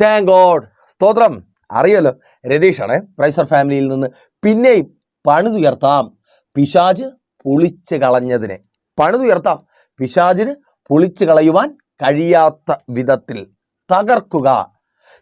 Thank God സ്തോത്രം. അറിയല്ലോ. രതീഷാണ് പ്രൈസർ ഫാമിലിയിൽ നിന്ന് പിന്നെയും പണിതുയർത്താം. പിശാജ് പൊളിച്ച് കളഞ്ഞതിനെ. പണിതുയർത്താം. പിശാജിന് പൊളിച്ചു കളയുവാൻ കഴിയാത്ത വിധത്തിൽ തകർക്കുക.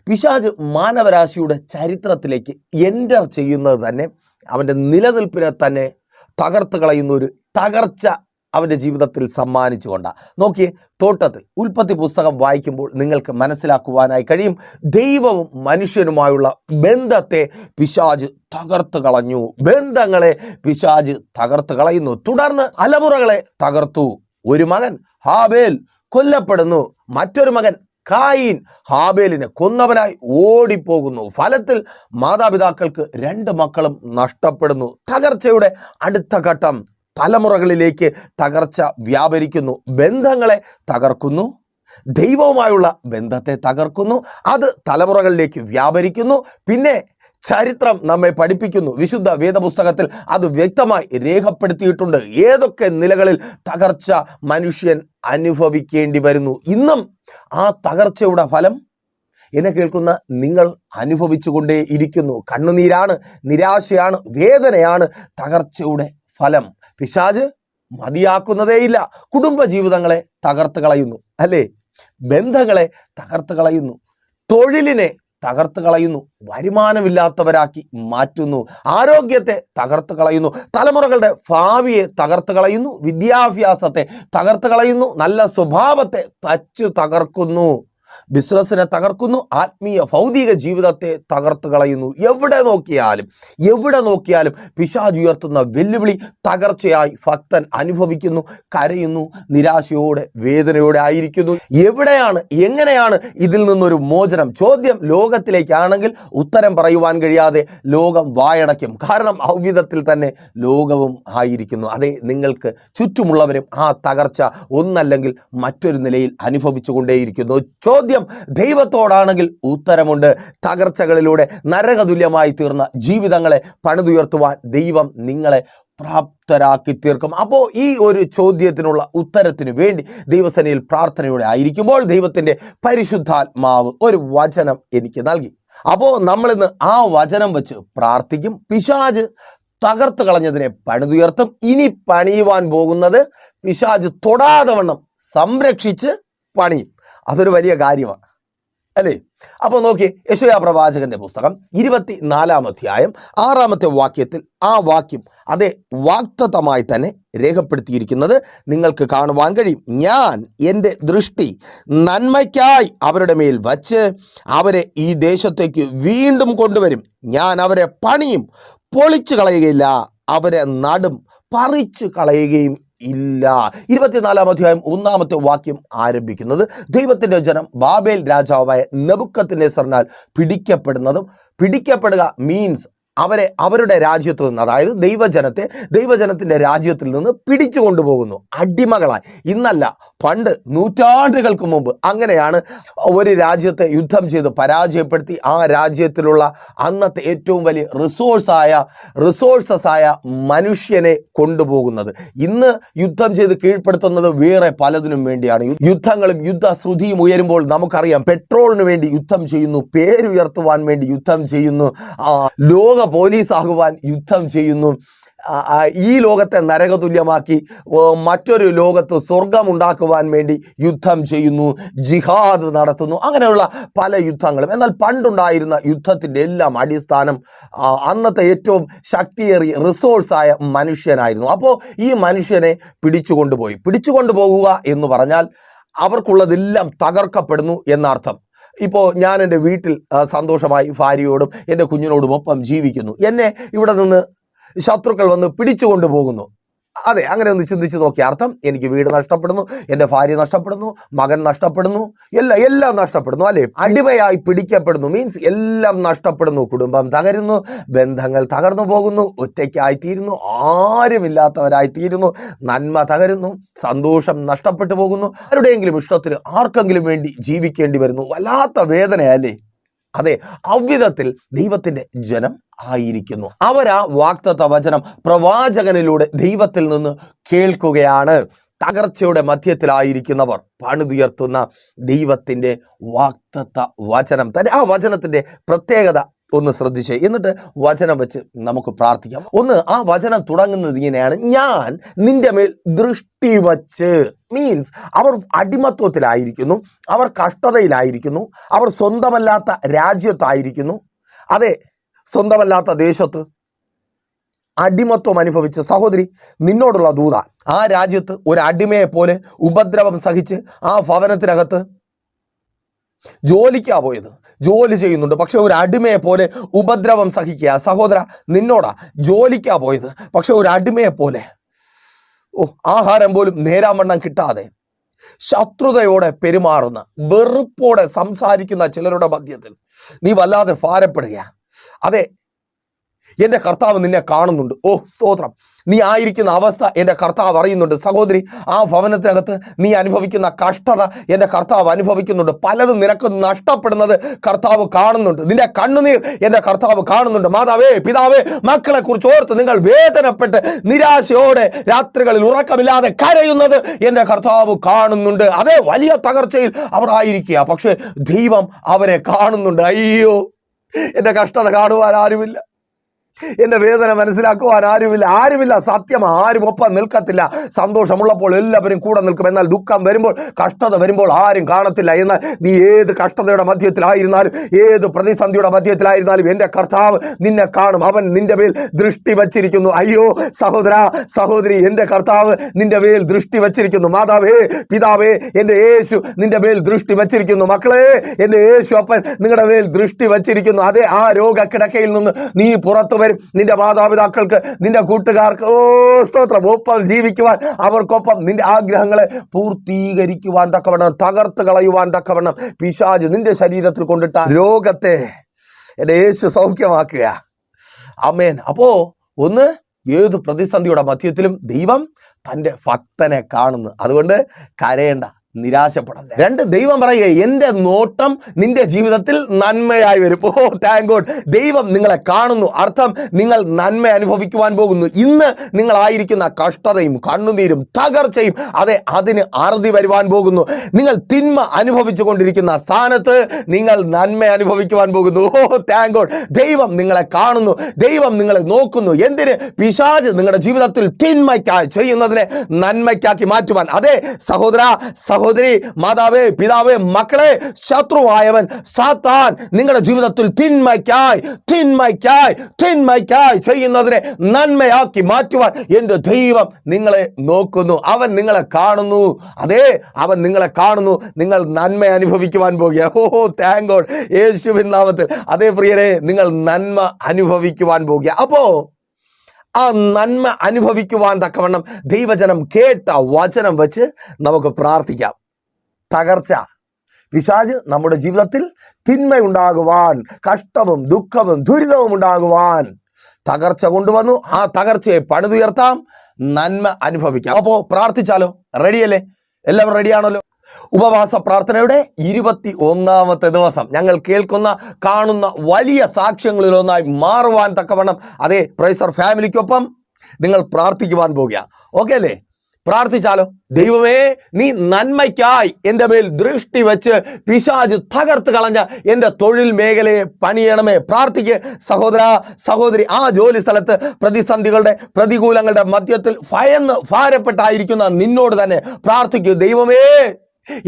പിശാജ് മാനവരാശിയുടെ ചരിത്രത്തിലേക്ക് എന്റർ ചെയ്യുന്നത് തന്നെ അവന്റെ നിലനിൽപ്പിനെ തന്നെ തകർത്ത് കളയുന്ന ഒരു തകർച്ച അവന്റെ ജീവിതത്തിൽ സമ്മാനിച്ചുകൊണ്ടാണ് നോക്കിയേ തോട്ടത്തിൽ ഉൽപ്പത്തി പുസ്തകം വായിക്കുമ്പോൾ നിങ്ങൾക്ക് മനസ്സിലാക്കുവാനായി കഴിയും. ദൈവവും മനുഷ്യനുമായുള്ള ബന്ധത്തെ പിശാജ് തകർത്ത് കളഞ്ഞു. ബന്ധങ്ങളെ പിശാജ് തകർത്ത് കളയുന്നു. തുടർന്ന് അലമുറകളെ തകർത്തു. ഒരു മകൻ ഹാബേൽ കൊല്ലപ്പെടുന്നു. മറ്റൊരു മകൻ കായിൻ ഹാബേലിനെ കൊന്നവനായി ഓടിപ്പോകുന്നു. ഫലത്തിൽ മാതാപിതാക്കൾക്ക് രണ്ട് മക്കളും നഷ്ടപ്പെടുന്നു. തകർച്ചയുടെ അടുത്ത ഘട്ടം. തലമുറകളിലേക്ക് തകർച്ച വ്യാപരിക്കുന്നു. ബന്ധങ്ങളെ തകർക്കുന്നു. ദൈവവുമായുള്ള ബന്ധത്തെ തകർക്കുന്നു. അത് തലമുറകളിലേക്ക് വ്യാപരിക്കുന്നു. പിന്നെ ചരിത്രം നമ്മെ പഠിപ്പിക്കുന്നു. വിശുദ്ധ വേദപുസ്തകത്തിൽ അത് വ്യക്തമായി രേഖപ്പെടുത്തിയിട്ടുണ്ട്. ഏതൊക്കെ നിലകളിൽ തകർച്ച മനുഷ്യൻ അനുഭവിക്കേണ്ടി വരുന്നു? ഇന്നും ആ തകർച്ചയുടെ ഫലം എന്നെ കേൾക്കുന്ന നിങ്ങൾ അനുഭവിച്ചുകൊണ്ടേ ഇരിക്കുന്നു കണ്ണുനീരാണ് നിരാശയാണ് വേദനയാണ് തകർച്ചയുടെ ഫലം. പിശാജ് മതിയാക്കുന്നതേയില്ല. കുടുംബ ജീവിതങ്ങളെ തകർത്ത് കളയുന്നു. അല്ലേ? ബന്ധങ്ങളെ തകർത്ത് കളയുന്നു. തൊഴിലിനെ തകർത്ത് കളയുന്നു. വരുമാനമില്ലാത്തവരാക്കി മാറ്റുന്നു. ആരോഗ്യത്തെ തകർത്ത് കളയുന്നു. തലമുറകളുടെ ഭാവിയെ തകർത്ത് കളയുന്നു. വിദ്യാഭ്യാസത്തെ തകർത്ത് കളയുന്നു. നല്ല സ്വഭാവത്തെ തച്ചു തകർക്കുന്നു. ബിസിനസ്സിനെ തകർക്കുന്നു ആത്മീയ ഭൗതിക ജീവിതത്തെ തകർത്ത് കളയുന്നു. എവിടെ നോക്കിയാലും എവിടെ നോക്കിയാലും പിശാജ് ഉയർത്തുന്ന വെല്ലുവിളി തകർച്ചയായി ഭക്തൻ അനുഭവിക്കുന്നു കരയുന്നു നിരാശയോടെ വേദനയോടെ ആയിരിക്കുന്നു. എവിടെയാണ് എങ്ങനെയാണ് ഇതിൽ നിന്നൊരു മോചനം? ചോദ്യം ലോകത്തിലേക്കാണെങ്കിൽ ഉത്തരം പറയുവാൻ കഴിയാതെ ലോകം വായടയ്ക്കും. കാരണം ഔവിധത്തിൽ തന്നെ ലോകവും ആയിരിക്കുന്നു. അതെ നിങ്ങൾക്ക് ചുറ്റുമുള്ളവരും ആ തകർച്ച ഒന്നല്ലെങ്കിൽ മറ്റൊരു നിലയിൽ അനുഭവിച്ചു കൊണ്ടേയിരിക്കുന്നു. ചോദ്യം ദൈവത്തോടാണെങ്കിൽ ഉത്തരമുണ്ട്. തകർച്ചകളിലൂടെ നരകതുല്യമായി തീർന്ന ജീവിതങ്ങളെ പണിതുയർത്തുവാൻ ദൈവം നിങ്ങളെ പ്രാപ്തരാക്കി തീർക്കും. അപ്പോൾ ഈ ഒരു ചോദ്യത്തിനുള്ള ഉത്തരത്തിന് വേണ്ടി ദൈവസേനയിൽ പ്രാർത്ഥനയോടെ ആയിരിക്കുമ്പോൾ ദൈവത്തിന്റെ പരിശുദ്ധാത്മാവ് ഒരു വചനം എനിക്ക് നൽകി. അപ്പോൾ നമ്മളിന്ന് ആ വചനം വെച്ച് പ്രാർത്ഥിക്കും. പിശാജ് തകർത്ത് കളഞ്ഞതിനെ പണിതുയർത്തും. ഇനി പണിയുവാൻ പോകുന്നത് പിശാജ് തൊടാതെ വണ്ണം സംരക്ഷിച്ച് പണിയും അതൊരു വലിയ കാര്യമാണ് അല്ലേ? അപ്പോൾ നോക്കി യശോയാ പ്രവാചകന്റെ പുസ്തകം ഇരുപത്തി നാലാം അധ്യായം ആറാമത്തെ വാക്യത്തിൽ ആ വാക്യം അതെ വാക്തത്വമായി തന്നെ രേഖപ്പെടുത്തിയിരിക്കുന്നത് നിങ്ങൾക്ക് കാണുവാൻ കഴിയും. ഞാൻ എന്റെ ദൃഷ്ടി നന്മയ്ക്കായി അവരുടെ മേൽ വച്ച് അവരെ ഈ ദേശത്തേക്ക് വീണ്ടും കൊണ്ടുവരും. ഞാൻ അവരെ പണിയും പൊളിച്ചു കളയുകയില്ല അവരെ നടും പറിച്ചു കളയുകയും ഇല്ല. ഇരുപത്തിനാലാം അധ്യായം ഒന്നാമത്തെ വാക്യം ആരംഭിക്കുന്നത് ദൈവത്തിന്റെ ജനം ബാബേൽ രാജാവായ നെബുക്കത്തിന്റെ പിടിക്കപ്പെടുന്നതും പിടിക്കപ്പെടുക മീൻസ് അവരെ അവരുടെ രാജ്യത്തു നിന്ന് അതായത് ദൈവജനത്തെ ദൈവജനത്തിന്റെ രാജ്യത്തിൽ നിന്ന് പിടിച്ചു കൊണ്ടുപോകുന്നു. അടിമകളായി. ഇന്നല്ല പണ്ട് നൂറ്റാണ്ടുകൾക്ക് മുമ്പ് അങ്ങനെയാണ് ഒരു രാജ്യത്തെ യുദ്ധം ചെയ്ത് പരാജയപ്പെടുത്തി ആ രാജ്യത്തിലുള്ള അന്നത്തെ ഏറ്റവും വലിയ റിസോഴ്സായ റിസോഴ്സസ് ആയ മനുഷ്യനെ കൊണ്ടുപോകുന്നത്. ഇന്ന് യുദ്ധം ചെയ്ത് കീഴ്പ്പെടുത്തുന്നത് വേറെ പലതിനും വേണ്ടിയാണ്. യുദ്ധങ്ങളും യുദ്ധങ്ങളും യുദ്ധശ്രുതിയും ഉയരുമ്പോൾ നമുക്കറിയാം പെട്രോളിന് വേണ്ടി യുദ്ധം ചെയ്യുന്നു പേരുയർത്തുവാൻ വേണ്ടി യുദ്ധം ചെയ്യുന്നു. ആ, പോലീസ് ആകുവാൻ യുദ്ധം ചെയ്യുന്നു. ഈ ലോകത്തെ നരകതുല്യമാക്കി മറ്റൊരു ലോകത്ത് സ്വർഗം ഉണ്ടാക്കുവാൻ വേണ്ടി യുദ്ധം ചെയ്യുന്നു ജിഹാദ് നടത്തുന്നു അങ്ങനെയുള്ള പല യുദ്ധങ്ങളും. എന്നാൽ പണ്ടുണ്ടായിരുന്ന യുദ്ധത്തിന്റെ എല്ലാം അടിസ്ഥാനം അന്നത്തെ ഏറ്റവും ശക്തിയേറിയ റിസോഴ്സായ മനുഷ്യനായിരുന്നു. അപ്പോൾ ഈ മനുഷ്യനെ പിടിച്ചുകൊണ്ടുപോയി. പിടിച്ചുകൊണ്ടുപോകുക എന്ന് പറഞ്ഞാൽ അവർക്കുള്ളതെല്ലാം തകർക്കപ്പെടുന്നു എന്നർത്ഥം. ഇപ്പോൾ ഞാൻ എന്റെ വീട്ടിൽ സന്തോഷമായി ഭാര്യയോടും എന്റെ കുഞ്ഞിനോടും ഒപ്പം ജീവിക്കുന്നു. എന്നെ ഇവിടെ നിന്ന് ശത്രുക്കൾ വന്ന് പിടിച്ചു പോകുന്നു. അതെ അങ്ങനെ ഒന്ന് ചിന്തിച്ച് നോക്കിയ അർത്ഥം എനിക്ക് വീട് നഷ്ടപ്പെടുന്നു എന്റെ ഭാര്യ നഷ്ടപ്പെടുന്നു മകൻ നഷ്ടപ്പെടുന്നു എല്ലാം എല്ലാം നഷ്ടപ്പെടുന്നു അല്ലേ? അടിമയായി പിടിക്കപ്പെടുന്നു മീൻസ് എല്ലാം നഷ്ടപ്പെടുന്നു കുടുംബം തകരുന്നു ബന്ധങ്ങൾ തകർന്നു പോകുന്നു ഒറ്റയ്ക്കായി തീരുന്നു ആരുമില്ലാത്തവരായി തീരുന്നു നന്മ തകരുന്നു സന്തോഷം നഷ്ടപ്പെട്ടു പോകുന്നു ആരുടെയെങ്കിലും ഇഷ്ടത്തിന് ആർക്കെങ്കിലും വേണ്ടി ജീവിക്കേണ്ടി വരുന്നു വല്ലാത്ത വേദനയല്ലേ? അതെ അവിധത്തിൽ ദൈവത്തിന്റെ ജനം ആയിരിക്കുന്നു. അവരാ വാക്തത്വ വചനം പ്രവാചകനിലൂടെ ദൈവത്തിൽ നിന്ന് കേൾക്കുകയാണ്. തകർച്ചയുടെ മധ്യത്തിലായിരിക്കുന്നവർ പണിതുയർത്തുന്ന ദൈവത്തിന്റെ വാക്തത്വ വചനം. തന്നെ ആ വചനത്തിന്റെ പ്രത്യേകത ഒന്ന് ശ്രദ്ധിച്ചേ എന്നിട്ട് വചനം വെച്ച് നമുക്ക് പ്രാർത്ഥിക്കാം. ഒന്ന് ആ വചനം തുടങ്ങുന്നത് ഇങ്ങനെയാണ്. ഞാൻ നിന്റെ മേൽ ദൃഷ്ടി വച്ച് മീൻസ് അവർ അടിമത്വത്തിലായിരിക്കുന്നു അവർ കഷ്ടതയിലായിരിക്കുന്നു അവർ സ്വന്തമല്ലാത്ത രാജ്യത്തായിരിക്കുന്നു. അതെ സ്വന്തമല്ലാത്ത ദേശത്ത് അടിമത്വം അനുഭവിച്ച സഹോദരി നിന്നോടുള്ള ദൂത. ആ രാജ്യത്ത് ഒരു അടിമയെ പോലെ ഉപദ്രവം സഹിച്ച് ആ ഭവനത്തിനകത്ത് ജോലിക്കാ പോയത്. ജോലി ചെയ്യുന്നുണ്ട്. പക്ഷെ ഒരു അടിമയെ പോലെ ഉപദ്രവം സഹിക്കുക. സഹോദര നിന്നോടാ. ജോലിക്കാ പോയത്. പക്ഷെ ഒരു അടിമയെ പോലെ. ഓ ആഹാരം പോലും നേരാമണ്ണം കിട്ടാതെ ശത്രുതയോടെ പെരുമാറുന്ന വെറുപ്പോടെ സംസാരിക്കുന്ന ചിലരുടെ മധ്യത്തിൽ നീ വല്ലാതെ ഭാരപ്പെടുക അതെ എന്റെ കർത്താവ് നിന്നെ കാണുന്നുണ്ട്. ഓ സ്തോത്രം. നീ ആയിരിക്കുന്ന അവസ്ഥ എന്റെ കർത്താവ് അറിയുന്നുണ്ട്. സഹോദരി ആ ഭവനത്തിനകത്ത് നീ അനുഭവിക്കുന്ന കഷ്ടത എന്റെ കർത്താവ് അനുഭവിക്കുന്നുണ്ട്. പലതും നിനക്ക് നഷ്ടപ്പെടുന്നത് കർത്താവ് കാണുന്നുണ്ട്. നിന്റെ കണ്ണുനീർ എന്റെ കർത്താവ് കാണുന്നുണ്ട്. മാതാവേ പിതാവേ മക്കളെ കുറിച്ച് ഓർത്ത് നിങ്ങൾ വേദനപ്പെട്ട് നിരാശയോടെ രാത്രികളിൽ ഉറക്കമില്ലാതെ കരയുന്നത് എന്റെ കർത്താവ് കാണുന്നുണ്ട്. അതേ വലിയ തകർച്ചയിൽ അവർ ആയിരിക്കുക. പക്ഷേ ദൈവം അവരെ കാണുന്നുണ്ട്. അയ്യോ എന്റെ കഷ്ടത കാണുവാൻ ആരുമില്ല. എന്റെ വേദന മനസ്സിലാക്കുവാൻ ആരുമില്ല ആരുമില്ല സത്യം ആരും ഒപ്പം നിൽക്കത്തില്ല. സന്തോഷമുള്ളപ്പോൾ എല്ലാവരും കൂടെ നിൽക്കും. എന്നാൽ ദുഃഖം വരുമ്പോൾ കഷ്ടത വരുമ്പോൾ ആരും കാണത്തില്ല. എന്നാൽ നീ ഏത് കഷ്ടതയുടെ മധ്യത്തിലായിരുന്നാലും ഏത് പ്രതിസന്ധിയുടെ മധ്യത്തിലായിരുന്നാലും എന്റെ കർത്താവ് നിന്നെ കാണും. അവൻ നിന്റെ മേൽ ദൃഷ്ടി വച്ചിരിക്കുന്നു. അയ്യോ സഹോദര സഹോദരി എന്റെ കർത്താവ് നിന്റെ മേൽ ദൃഷ്ടി വച്ചിരിക്കുന്നു. മാതാവേ പിതാവേ എന്റെ യേശു നിന്റെ മേൽ ദൃഷ്ടി വച്ചിരിക്കുന്നു. മക്കളെ എന്റെ യേശു അപ്പൻ നിങ്ങളുടെ മേൽ ദൃഷ്ടി വച്ചിരിക്കുന്നു. അതെ ആ രോഗക്കിടക്കയിൽ നിന്ന് നീ പുറത്തു വരും. നിന്റെ മാതാപിതാക്കൾക്ക് നിന്റെ കൂട്ടുകാർക്ക് ഓ സ്തോത്രം. ഒപ്പം ജീവിക്കുവാൻ അവർക്കൊപ്പം നിന്റെ ആഗ്രഹങ്ങളെ പൂർത്തീകരിക്കുവാൻ തക്കവണ്ണം തകർത്ത് കളയുവാൻ തക്കവണ്ണം പിശാജ് നിന്റെ ശരീരത്തിൽ കൊണ്ടിട്ട രോഗത്തെ എന്റെ യേശു സൗഖ്യമാക്കുക. അമേൻ അപ്പോ ഒന്ന് ഏത് പ്രതിസന്ധിയുടെ മധ്യത്തിലും ദൈവം തന്റെ ഭക്തനെ കാണുന്നു. അതുകൊണ്ട് കരയേണ്ട. നിരാശപ്പെടണ്ട രണ്ട് ദൈവം പറയുക എന്റെ നോട്ടം നിന്റെ ജീവിതത്തിൽ നന്മയായി വരും. ഓ താങ്ക് ഗോഡ് ദൈവം നിങ്ങളെ കാണുന്നു. അർത്ഥം നിങ്ങൾ നന്മ അനുഭവിക്കുവാൻ പോകുന്നു. ഇന്ന് നിങ്ങളായിരിക്കുന്ന കഷ്ടതയും കണ്ണുനീരും തകർച്ചയും അതെ അതിന് അറുതി വരുവാൻ പോകുന്നു. നിങ്ങൾ തിന്മ അനുഭവിച്ചു കൊണ്ടിരിക്കുന്ന സ്ഥാനത്ത് നിങ്ങൾ നന്മ അനുഭവിക്കുവാൻ പോകുന്നു. ഓ താങ്ക് ഗോഡ് ദൈവം നിങ്ങളെ കാണുന്നു. ദൈവം നിങ്ങളെ നോക്കുന്നു. എന്തിന്? പിശാജ് നിങ്ങളുടെ ജീവിതത്തിൽ തിന്മയ്ക്കായി ചെയ്യുന്നതിനെ നന്മയ്ക്കാക്കി മാറ്റുവാൻ. അതെ സഹോദര സഹോദരി മാതാവേ പിതാവേ മക്കളെ ശത്രുവായവൻ സാത്താൻ നിങ്ങളുടെ ജീവിതത്തിൽ തിന്മയ്ക്കായി തിന്മയ്ക്കായി തിന്മയ്ക്കായി ചെയ്യുന്നതിനെ നന്മയാക്കി മാറ്റുവാൻ എന്റെ ദൈവം നിങ്ങളെ നോക്കുന്നു. അവൻ നിങ്ങളെ കാണുന്നു. അതെ അവൻ നിങ്ങളെ കാണുന്നു. നിങ്ങൾ നന്മ അനുഭവിക്കുവാൻ പോകുക. ഓ താങ്ക് ഗോഡ് യേശുവിൻ നാമത്തിൽ. അതേ പ്രിയരെ നിങ്ങൾ നന്മ അനുഭവിക്കുവാൻ പോകുക. അപ്പോ ആ നന്മ അനുഭവിക്കുവാൻ തക്കവണ്ണം ദൈവജനം കേട്ട വചനം വെച്ച് നമുക്ക് പ്രാർത്ഥിക്കാം. തകർച്ച. പിശാജ് നമ്മുടെ ജീവിതത്തിൽ തിന്മയുണ്ടാകുവാൻ കഷ്ടവും ദുഃഖവും ദുരിതവും ഉണ്ടാകുവാൻ തകർച്ച കൊണ്ടുവന്നു. ആ തകർച്ചയെ പണിതുയർത്താം നന്മ അനുഭവിക്കാം. അപ്പോൾ പ്രാർത്ഥിച്ചാലോ? റെഡിയല്ലേ എല്ലാവരും റെഡിയാണല്ലോ ഉപവാസ പ്രാർത്ഥനയുടെ ഇരുപത്തി ഒന്നാമത്തെ ദിവസം. ഞങ്ങൾ കേൾക്കുന്ന കാണുന്ന വലിയ സാക്ഷ്യങ്ങളിലൊന്നായി മാറുവാൻ തക്കവണ്ണം അതേ പ്രൈസർ ഫാമിലിക്കൊപ്പം നിങ്ങൾ പ്രാർത്ഥിക്കുവാൻ പോകുക ഓക്കെ അല്ലേ? പ്രാർത്ഥിച്ചാലോ? ദൈവമേ നീ നന്മയ്ക്കായി എന്റെ മേൽ ദൃഷ്ടി വെച്ച് പിശാജ് തകർത്ത് കളഞ്ഞ എന്റെ തൊഴിൽ മേഖലയെ പണിയണമേ. പ്രാർത്ഥിക്ക്. സഹോദര സഹോദരി ആ ജോലി സ്ഥലത്ത് പ്രതിസന്ധികളുടെ പ്രതികൂലങ്ങളുടെ മധ്യത്തിൽ ഭയന്ന് ഭാരപ്പെട്ടായിരിക്കുന്ന നിന്നോട് തന്നെ പ്രാർത്ഥിക്കൂ. ദൈവമേ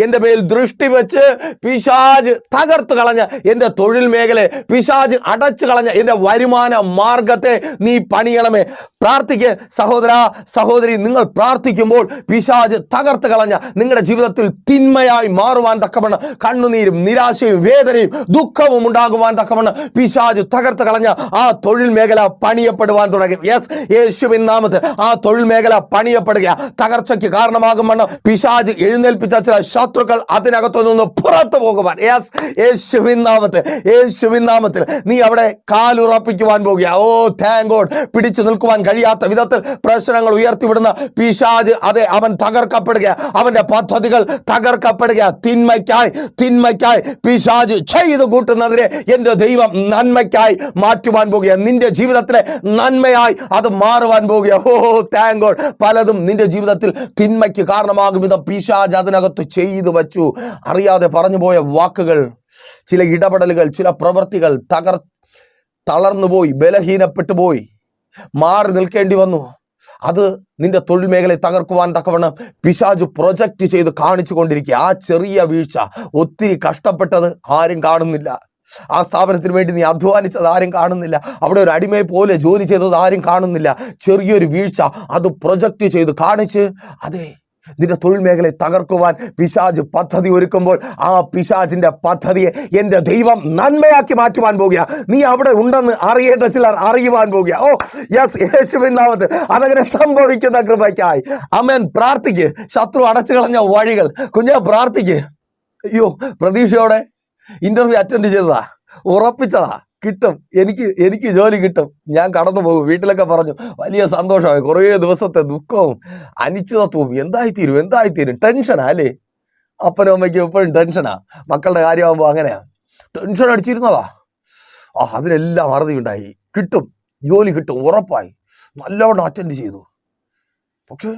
എന്റെ മേൽ ദൃഷ്ടി വെച്ച് പിശാജ് തകർത്ത് കളഞ്ഞ എന്റെ തൊഴിൽ മേഖലയെ പിശാജ് അടച്ചു കളഞ്ഞ എന്റെ വരുമാന മാർഗത്തെ നീ പണിയണമേ. പ്രാർത്ഥിക്ക് സഹോദര സഹോദരി നിങ്ങൾ പ്രാർത്ഥിക്കുമ്പോൾ പിശാജ് തകർത്ത് കളഞ്ഞ നിങ്ങളുടെ ജീവിതത്തിൽ തിന്മയായി മാറുവാൻ തക്കവണ്ണം കണ്ണുനീരും നിരാശയും വേദനയും ദുഃഖവും ഉണ്ടാകുവാൻ തക്കവണ്ണം പിശാജ് തകർത്ത് കളഞ്ഞ ആ തൊഴിൽ മേഖല പണിയപ്പെടുവാൻ തുടങ്ങി. യെസ് യേശുവിൻ നാമത്ത് ആ തൊഴിൽ മേഖല പണിയപ്പെടുക തകർച്ചയ്ക്ക് കാരണമാകുമെന്ന് പിശാജ് എഴുന്നേൽപ്പിച്ച ശത്രുക്കൾ അതിനകത്തു നിന്ന് പുറത്തു പോകുവാൻ. യെസ് യേശുവിൻ നാമത്തിൽ യേശുവിൻ നാമത്തിൽ നീ അവിടെ കാലുറപ്പിക്കുവാൻ പോകുക. ഓ താങ്ക് ഗോഡ് പിടിച്ചു നിൽക്കുവാൻ കഴിയാത്ത വിധത്തിൽ പ്രശ്നങ്ങൾ ഉയർത്തിവിടുന്ന പിശാജ് അതെ അവൻ തകർക്കപ്പെടുക. അവന്റെ പദ്ധതികൾ തകർക്കപ്പെടുക. തിന്മയ്ക്കായി തിന്മയ്ക്കായി പിശാജ് ചെയ്തു കൂട്ടുന്നതിനെ എന്റെ ദൈവം നന്മയ്ക്കായി മാറ്റുവാൻ പോകുക. നിന്റെ ജീവിതത്തിലെ നന്മയായി അത് മാറുവാൻ പോകുക. ഓ താങ്ക് ഗോഡ് പലതും നിന്റെ ജീവിതത്തിൽ തിന്മയ്ക്ക് കാരണമാകും വിധം പിശാജ് അതിനകത്ത് ചെയ്തു വച്ചു. അറിയാതെ പറഞ്ഞു പോയ വാക്കുകൾ ചില ഇടപെടലുകൾ ചില പ്രവൃത്തികൾ തകർ തളർന്നുപോയി ബലഹീനപ്പെട്ടു പോയി. മാറി നിൽക്കേണ്ടി വന്നു. അത് നിന്റെ തൊഴിൽ മേഖലയെ തകർക്കുവാൻ തക്കവണ്ണം പിശാജ് പ്രൊജക്റ്റ് ചെയ്ത് കാണിച്ചു കൊണ്ടിരിക്കുക. ആ ചെറിയ വീഴ്ച ഒത്തിരി കഷ്ടപ്പെട്ടത് ആരും കാണുന്നില്ല. ആ സ്ഥാപനത്തിന് വേണ്ടി നീ അധ്വാനിച്ചത് ആരും കാണുന്നില്ല. അവിടെ ഒരു അടിമയെ പോലെ ജോലി ചെയ്തത് ആരും കാണുന്നില്ല. ചെറിയൊരു വീഴ്ച അത് പ്രൊജക്റ്റ് ചെയ്ത് കാണിച്ച് അതെ നിന്റെ തൊഴിൽ മേഖലയെ തകർക്കുവാൻ പിശാജ് പദ്ധതി ഒരുക്കുമ്പോൾ ആ പിശാജിന്റെ പദ്ധതിയെ എന്റെ ദൈവം നന്മയാക്കി മാറ്റുവാൻ പോകുക. നീ അവിടെ ഉണ്ടെന്ന് അറിയേണ്ട ചിലർ അറിയുവാൻ പോകുക. ഓ യെസ് യേശുവിൻ അതങ്ങനെ സംഭവിക്കുന്ന കൃപയ്ക്കായി. അമ്മൻ പ്രാർത്ഥിക്ക്. ശത്രു അടച്ചു കളഞ്ഞ വഴികൾ. കുഞ്ഞ പ്രാർത്ഥിക്ക്. അയ്യോ പ്രതീക്ഷയോടെ ഇന്റർവ്യൂ അറ്റൻഡ് ചെയ്തതാ. ഉറപ്പിച്ചതാ. കിട്ടും. എനിക്ക് എനിക്ക് ജോലി കിട്ടും. ഞാൻ കടന്നു പോകും. വീട്ടിലൊക്കെ പറഞ്ഞു വലിയ സന്തോഷമായി. കുറേ ദിവസത്തെ ദുഃഖവും അനിശ്ചിതത്വവും എന്തായിത്തീരും എന്തായിത്തീരും. ടെൻഷനാ അല്ലേ? അപ്പനും അമ്മയ്ക്കും എപ്പോഴും ടെൻഷനാ മക്കളുടെ കാര്യമാകുമ്പോൾ അങ്ങനെയാ. ടെൻഷൻ അടിച്ചിരുന്നതാ. ആ അതിനെല്ലാം അറുതി ഉണ്ടായി കിട്ടും. ജോലി കിട്ടും. ഉറപ്പായി. നല്ലവണ്ണം അറ്റൻഡ് ചെയ്തു. പക്ഷേ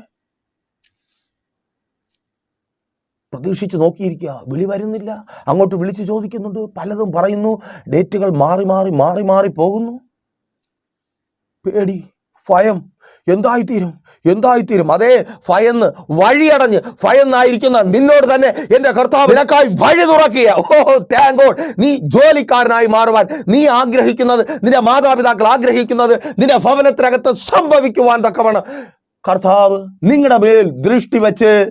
പ്രതീക്ഷിച്ച് നോക്കിയിരിക്കുക. വിളി വരുന്നില്ല. അങ്ങോട്ട് വിളിച്ച് ചോദിക്കുന്നുണ്ട്. പലതും പറയുന്നു. ഡേറ്റുകൾ മാറി മാറി മാറി മാറി പോകുന്നു. പേടി. ഭയം. എന്തായിത്തീരും? എന്തായിത്തീരും? അതേ ഭയന്ന് വഴിയടഞ്ഞ് ഭയന്നായിരിക്കുന്ന നിന്നോട് തന്നെ എന്റെ കർത്താവ് നിനക്കായി വഴി തുറക്കുക ഓ താങ്കോൾ നീ ജോലിക്കാരനായി മാറുവാൻ നീ ആഗ്രഹിക്കുന്നത് നിന്റെ മാതാപിതാക്കൾ ആഗ്രഹിക്കുന്നത് നിന്റെ ഭവനത്തിനകത്ത് സംഭവിക്കുവാൻ തക്കവണ്ണം. കർത്താവ് നിങ്ങളുടെ മേൽ ദൃഷ്ടി വെച്ച്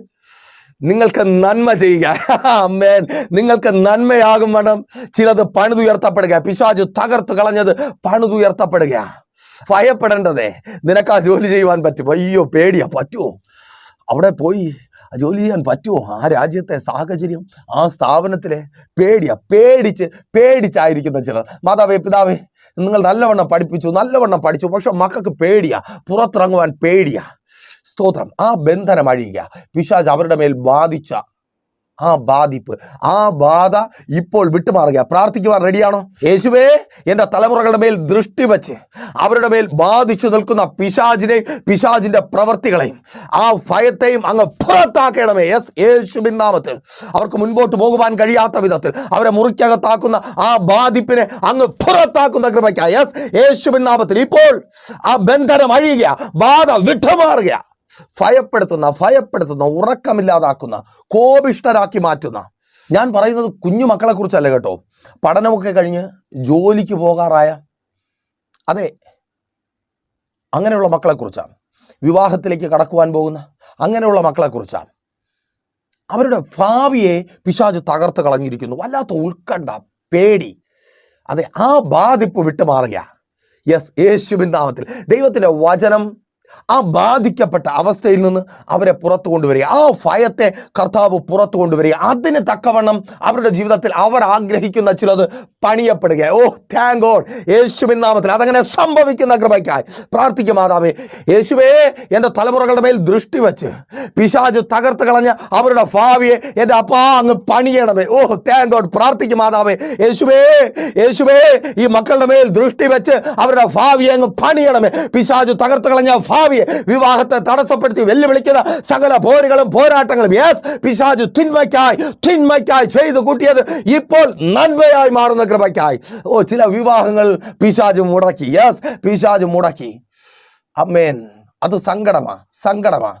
നിങ്ങൾക്ക് നന്മ ചെയ്യുക. അമ്മേൻ നിങ്ങൾക്ക് നന്മയാകും വേണം. ചിലത് പണിതുയർത്തപ്പെടുക. പിശാജ് തകർത്ത് കളഞ്ഞത് പണിതുയർത്തപ്പെടുക. ഭയപ്പെടേണ്ടതേ. നിനക്ക് ആ ജോലി ചെയ്യുവാൻ പറ്റും അയ്യോ പേടിയാ. പറ്റുമോ അവിടെ പോയി ജോലി ചെയ്യാൻ പറ്റുമോ ആ രാജ്യത്തെ സാഹചര്യം ആ സ്ഥാപനത്തിലെ പേടിയാ. പേടിച്ച് പേടിച്ചായിരിക്കുന്ന ചിലർ. മാതാവേ പിതാവേ നിങ്ങൾ നല്ലവണ്ണം പഠിപ്പിച്ചു നല്ലവണ്ണം പഠിച്ചു. പക്ഷെ മക്കൾക്ക് പേടിയാ. പുറത്തിറങ്ങുവാൻ പേടിയാ. സ്തോത്രം ആ ബന്ധനം അഴിയുക. പിശാജ് അവരുടെ മേൽ ബാധിച്ച ആ ബാധിപ്പ് ആ ബാധ ഇപ്പോൾ വിട്ടുമാറുക പ്രാർത്ഥിക്കുവാൻ റെഡിയാണോ? യേശുവേ എന്റെ തലമുറകളുടെ മേൽ ദൃഷ്ടി വച്ച് അവരുടെ മേൽ ബാധിച്ചു നിൽക്കുന്ന പിശാജിനെയും പിശാജിന്റെ പ്രവർത്തികളെയും ആ ഭയത്തെയും അങ്ങ് പുറത്താക്കണമേ. യെസ് യേശുവിൻ നാമത്തിൽ. അവർക്ക് മുൻപോട്ട് പോകുവാൻ കഴിയാത്ത വിധത്തിൽ അവരെ മുറിക്കകത്താക്കുന്ന ആ ബാധിപ്പിനെ അങ്ങ് പുറത്താക്കുന്ന കൃപയ്ക്ക. യെസ് യേശുവിൻ നാമത്തിൽ ഇപ്പോൾ ആ ബന്ധനം അഴിയുക ബാധ വിട്ടുമാറുക ഭയപ്പെടുത്തുന്ന ഭയപ്പെടുത്തുന്ന ഉറക്കമില്ലാതാക്കുന്ന കോപിഷ്ടരാക്കി മാറ്റുന്ന. ഞാൻ പറയുന്നത് കുഞ്ഞു മക്കളെ കുറിച്ചല്ല കേട്ടോ. പഠനമൊക്കെ കഴിഞ്ഞ് ജോലിക്ക് പോകാറായ അതെ അങ്ങനെയുള്ള മക്കളെക്കുറിച്ചാണ് വിവാഹത്തിലേക്ക് കടക്കുവാൻ പോകുന്ന അങ്ങനെയുള്ള മക്കളെക്കുറിച്ചാണ് അവരുടെ ഭാവിയെ പിശാജ് തകർത്ത് കളഞ്ഞിരിക്കുന്നു. വല്ലാത്ത ഉത്കണ്ഠ പേടി. അതെ ആ ബാധിപ്പ് വിട്ടുമാറുക യെസ് യേശുവിൻ നാമത്തിൽ. ദൈവത്തിന്റെ വചനം ആ ബാധിക്കപ്പെട്ട അവസ്ഥയിൽ നിന്ന് അവരെ പുറത്തു കൊണ്ടുവരിക. ആ ഭയത്തെ കർത്താവ് പുറത്തു കൊണ്ടുവരിക. അതിന് തക്കവണ്ണം അവരുടെ ജീവിതത്തിൽ അവർ ആഗ്രഹിക്കുന്ന ചിലത് പണിയപ്പെടുക. ഓ താങ്ക് ഗോഡ് യേശുവിൻ നാമത്തിൽ അതങ്ങനെ സംഭവിക്കുന്ന കൃപയ്ക്കായി. പ്രാർത്ഥിക്കും മാതാവേ യേശുവേ എന്റെ തലമുറകളുടെ മേൽ ദൃഷ്ടി വെച്ച് പിശാജ് തകർത്ത് കളഞ്ഞ അവരുടെ ഭാവിയെ എന്റെ അപ്പാ അങ്ങ് പണിയണമേ. ഓ താങ്ക് ഗോഡ് പ്രാർത്ഥിക്കും മാതാവേ യേശുവേ യേശുവേ ഈ മക്കളുടെ മേൽ ദൃഷ്ടി വെച്ച് അവരുടെ ഭാവിയെ അങ്ങ് പണിയണമേ. പിശാജ് തകർത്ത് കളഞ്ഞ ഭാവിയെ വിവാഹത്തെ തടസ്സപ്പെടുത്തി വെല്ലുവിളിക്കുന്ന സകല പോരുകളും പോരാട്ടങ്ങളും. യെസ് പിശാജു തിന്മയ്ക്കായി തിന്മയ്ക്കായി ചെയ്തു കൂട്ടിയത് ഇപ്പോൾ നന്മയായി മാറുന്ന കൃപയ്ക്കായി. ഓ ചില വിവാഹങ്ങൾ പിശാജു മുടക്കി. യെസ് പിശാജു മുടക്കി. അമ്മേൻ. അത് സങ്കടമാ സങ്കടമാ.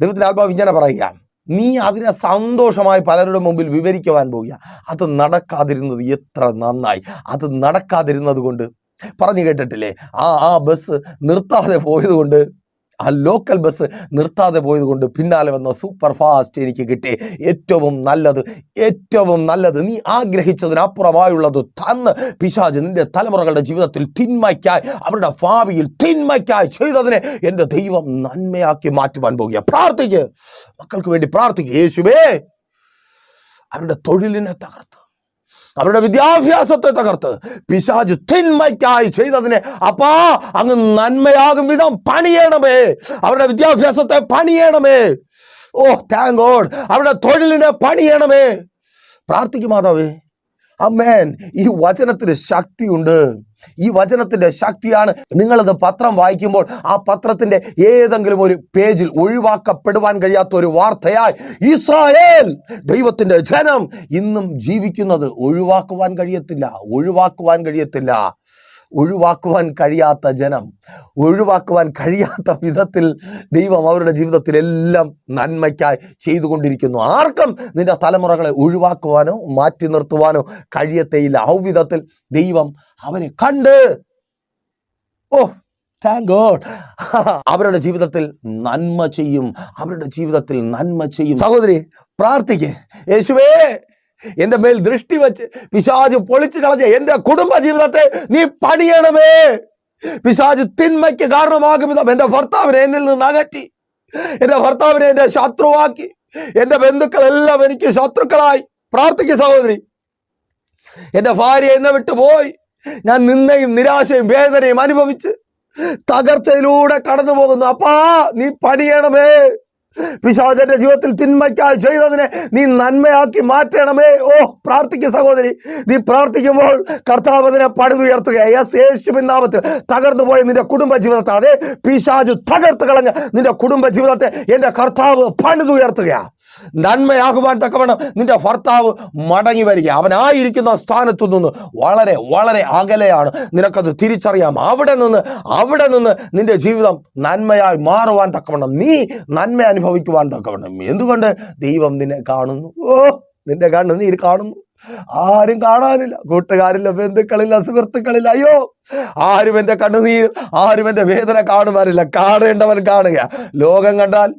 ദൈവത്തിന്റെ ആത്മാവ് ഇങ്ങനെ പറയുക നീ അതിനെ സന്തോഷമായി പലരുടെ മുമ്പിൽ വിവരിക്കുവാൻ പോകുക അത് നടക്കാതിരുന്നത് എത്ര നന്നായി. അത് നടക്കാതിരുന്നത് കൊണ്ട് പറഞ്ഞു കേട്ടിട്ടില്ലേ? ആ ആ ബസ് നിർത്താതെ പോയതുകൊണ്ട് ആ ലോക്കൽ ബസ് നിർത്താതെ പോയത് കൊണ്ട് പിന്നാലെ വന്ന സൂപ്പർ ഫാസ്റ്റ് എനിക്ക് കിട്ടി. ഏറ്റവും നല്ലത് ഏറ്റവും നല്ലത് നീ ആഗ്രഹിച്ചതിനപ്പുറമായുള്ളത് തന്ന് പിശാജ് നിന്റെ തലമുറകളുടെ ജീവിതത്തിൽ തിന്മയ്ക്കായി അവരുടെ ഭാവിയിൽ തിന്മയ്ക്കായി ചെയ്തതിനെ എന്റെ ദൈവം നന്മയാക്കി മാറ്റുവാൻ പോകുക. പ്രാർത്ഥിക്ക്. മക്കൾക്ക് വേണ്ടി പ്രാർത്ഥിക്കുക യേശുവേ അവരുടെ തൊഴിലിനെ തകർത്ത്. അവരുടെ വിദ്യാഭ്യാസത്തെ തകർത്ത് പിശാജ് തിന്മയ്ക്കായി ചെയ്തതിനെ അപ്പാ അങ്ങ് നന്മയാകും വിധം പണിയണമേ. അവരുടെ വിദ്യാഭ്യാസത്തെ പണിയണമേ. ഓ താങ്ക് ഗോഡ് അവരുടെ തൊഴിലിനെ പണിയണമേ. പ്രാർത്ഥിക്കും മാതാവേ അമ്മേൻ ഈ വചനത്തിന് ശക്തിയുണ്ട്. ഈ വചനത്തിന്റെ ശക്തിയാണ് നിങ്ങളത് പത്രം വായിക്കുമ്പോൾ ആ പത്രത്തിന്റെ ഏതെങ്കിലും ഒരു പേജിൽ ഒഴിവാക്കപ്പെടുവാൻ കഴിയാത്ത ഒരു വാർത്തയായി ഇസ്രായേൽ ദൈവത്തിന്റെ ജനം ഇന്നും ജീവിക്കുന്നത് ഒഴിവാക്കുവാൻ കഴിയത്തില്ല ഒഴിവാക്കുവാൻ കഴിയത്തില്ല. ഒഴിവാക്കുവാൻ കഴിയാത്ത ജനം ഒഴിവാക്കുവാൻ കഴിയാത്ത വിധത്തിൽ ദൈവം അവരുടെ ജീവിതത്തിൽ എല്ലാം നന്മയ്ക്കായി ചെയ്തുകൊണ്ടിരിക്കുന്നു. ആർക്കും നിന്റെ തലമുറകളെ ഒഴിവാക്കുവാനോ മാറ്റി നിർത്തുവാനോ കഴിയത്തേയില്ല. വിധത്തിൽ ദൈവം അവനെ കണ്ട് ഓ താങ്ക് ഗോഡ് അവരുടെ ജീവിതത്തിൽ നന്മ ചെയ്യും. അവരുടെ ജീവിതത്തിൽ നന്മ ചെയ്യും. സഹോദരി പ്രാർത്ഥിക്കേ. യേശുവേ എന്റെ മേൽ ദൃഷ്ടി വെച്ച് പിശാജ് പൊളിച്ചു കളഞ്ഞ എന്റെ കുടുംബ ജീവിതത്തെ നീ പണിയണമേ. പിശാജ് തിന്മയ്ക്ക് കാരണമാകും വിധം ഭർത്താവിനെ എന്നിൽ നിന്ന് അകറ്റി. എന്റെ ഭർത്താവിനെ എന്റെ ശത്രുവാക്കി. എന്റെ ബന്ധുക്കളെല്ലാം എനിക്ക് ശത്രുക്കളായി. പ്രാർത്ഥിക്ക സഹോദരി. എന്റെ ഭാര്യ എന്നെ വിട്ടുപോയി ഞാൻ നിന്നയും നിരാശയും വേദനയും അനുഭവിച്ച് തകർച്ചയിലൂടെ കടന്നു പോകുന്നു അപ്പാ നീ പണിയണമേ. പിശാചന്റെ ജീവിതത്തിൽ തിന്മയ്ക്കായി ചെയ്തതിനെ നീ നന്മയാക്കി മാറ്റണമേ. ഓ പ്രാർത്ഥിക്കും സഹോദരി. നീ പ്രാർത്ഥിക്കുമ്പോൾ കർത്താവ് അതിനെ പണിതുയർത്തുക യെസ് നാമത്തിൽ തകർന്നു പോയ നിന്റെ കുടുംബ ജീവിതത്തെ അതെ പിശാജു തകർത്ത് കളഞ്ഞ നിന്റെ കുടുംബ ജീവിതത്തെ എന്റെ കർത്താവ് പണിതുയർത്തുക നന്മയാകുവാൻ തക്കവണ്ണം നിന്റെ ഭർത്താവ് മടങ്ങി വരിക. അവനായിരിക്കുന്ന സ്ഥാനത്തു നിന്ന് വളരെ വളരെ അകലെയാണ്. നിനക്കത് തിരിച്ചറിയാം. അവിടെ നിന്ന് അവിടെ നിന്ന് നിന്റെ ജീവിതം നന്മയായി മാറുവാൻ തക്കവണ്ണം നീ നന്മ അനുഭവിക്കുവാൻ തക്കവണ്ണം. എന്തുകൊണ്ട്? ദൈവം നിന്നെ കാണുന്നു. ഓ നിന്റെ കണ്ണുനീർ കാണുന്നു. ആരും കാണാനില്ല. കൂട്ടുകാരില്ല ബന്ധുക്കളില്ല സുഹൃത്തുക്കളില്ല. അയ്യോ ആരും എന്റെ കണ്ണുനീർ ആരും എന്റെ വേദന കാണുവാനില്ല. കാണേണ്ടവൻ കാണുക. ലോകം കണ്ടാൽ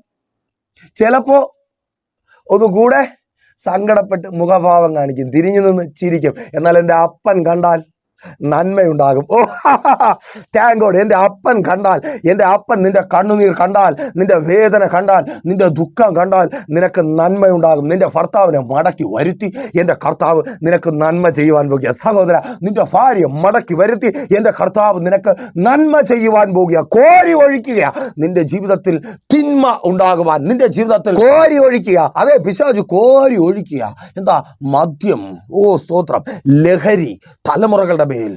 ചിലപ്പോ ഒന്നുകൂടെ സങ്കടപ്പെട്ട് മുഖഭാവം കാണിക്കും തിരിഞ്ഞു നിന്ന് ചിരിക്കും. എന്നാൽ എന്റെ അപ്പൻ കണ്ടാൽ നന്മയുണ്ടാകും. ഓ താങ്കോട് എന്റെ അപ്പൻ കണ്ടാൽ എന്റെ അപ്പൻ നിന്റെ കണ്ണുനീർ കണ്ടാൽ നിന്റെ വേദന കണ്ടാൽ നിന്റെ ദുഃഖം കണ്ടാൽ നിനക്ക് നന്മയുണ്ടാകും. നിന്റെ ഭർത്താവിനെ മടക്കി വരുത്തി. എന്റെ കർത്താവ് നിനക്ക് നന്മ ചെയ്യുവാൻ പോകുക. സഹോദര നിന്റെ ഭാര്യ മടക്കി വരുത്തി. എന്റെ കർത്താവ് നിനക്ക് നന്മ ചെയ്യുവാൻ പോകുക. കോരി ഒഴിക്കുക. നിന്റെ ജീവിതത്തിൽ തിന്മ ഉണ്ടാകുവാൻ. നിന്റെ ജീവിതത്തിൽ കോരി ഒഴിക്കുക. അതെ പിശാജു കോരി ഒഴിക്കുക. എന്താ മദ്യം? ഓ സ്തോത്രം. ലഹരി തലമുറകളുടെ മേൽ